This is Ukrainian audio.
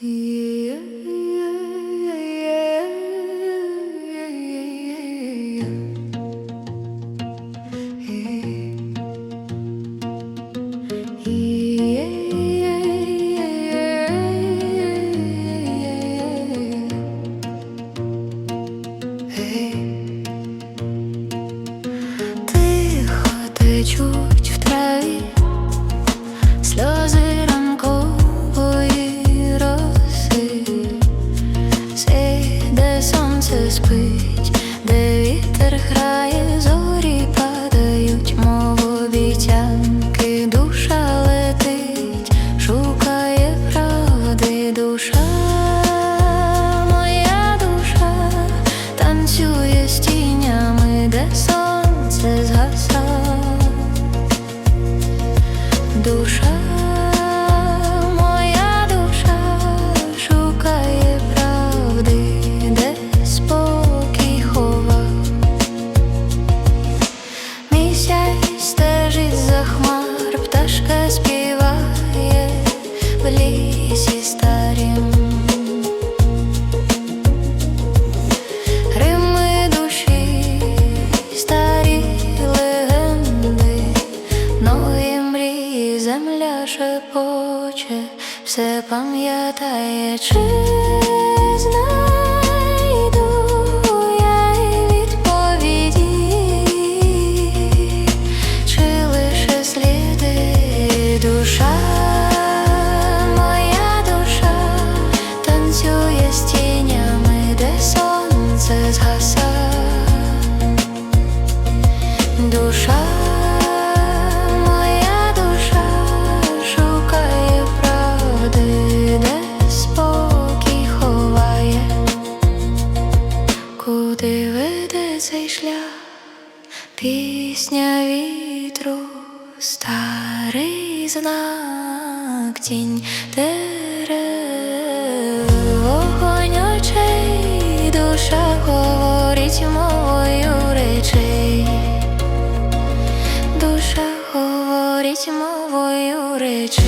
Тихо Душа, моя душа шукає правди, де спокій. Місяць стежить за хмар, пташка співає в лісі земля шепоче, все пам'ятає, чи цей шлях, пісня вітру, старий знак, тінь дерев, вогонь очей, душа говорить мовою речей. Душа говорить мовою речей.